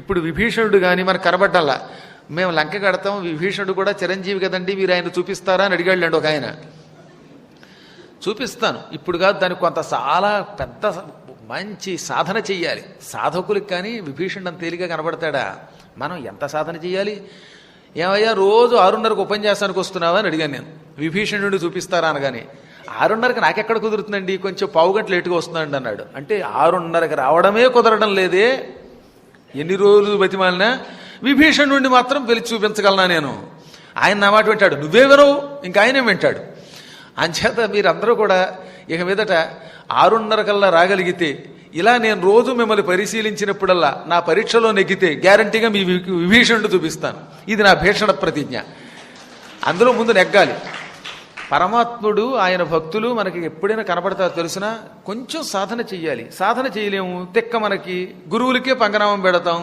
ఇప్పుడు విభీషణుడు కానీ మనకు కనబడ్డల్లా. మేము లంక కడతాం విభీషణుడు కూడా చిరంజీవి కదండి మీరు ఆయన చూపిస్తారా అని అడిగాళ్ళండి ఒక ఆయన. చూపిస్తాను. ఇప్పుడు కాదు దానికి కొంత చాలా పెద్ద మంచి సాధన చెయ్యాలి. సాధకులకు కానీ విభీషణుడు అంత తేలిగా కనబడతాడా? మనం ఎంత సాధన చెయ్యాలి? ఏమయ్యా రోజు ఆరున్నరకు ఉపన్యాసానికి వస్తున్నావా అని అడిగాను నేను. విభీషణుడిని చూపిస్తారా అనగానే ఆరున్నరకి నాకెక్కడ కుదురుతుందండి? కొంచెం పావు గంట లేటుగా వస్తున్నాడు అన్నాడు. అంటే ఆరున్నరకి రావడమే కుదరడం లేదే ఎన్ని రోజులు బతిమాలినా విభీషణుడిని మాత్రం పిలిచి చూపించగలనా నేను? ఆయన నా మాట వింటాడు. నువ్వే వినవు ఇంకా ఆయనే వింటాడు. అంచేత మీరందరూ కూడా ఇక మీదట ఆరున్నర కల్లా రాగలిగితే ఇలా నేను రోజు మిమ్మల్ని పరిశీలించినప్పుడల్లా నా పరీక్షలో నెగ్గితే గ్యారంటీగా మీ విభీషణుడు చూపిస్తాను. ఇది నా భీషణ ప్రతిజ్ఞ. అందులో ముందు నెగ్గాలి. పరమాత్ముడు ఆయన భక్తులు మనకి ఎప్పుడైనా కనపడతారో తెలిసినా? కొంచెం సాధన చెయ్యాలి. సాధన చేయలేము. తిక్క మనకి. గురువులకే పంగనామం పెడతాం.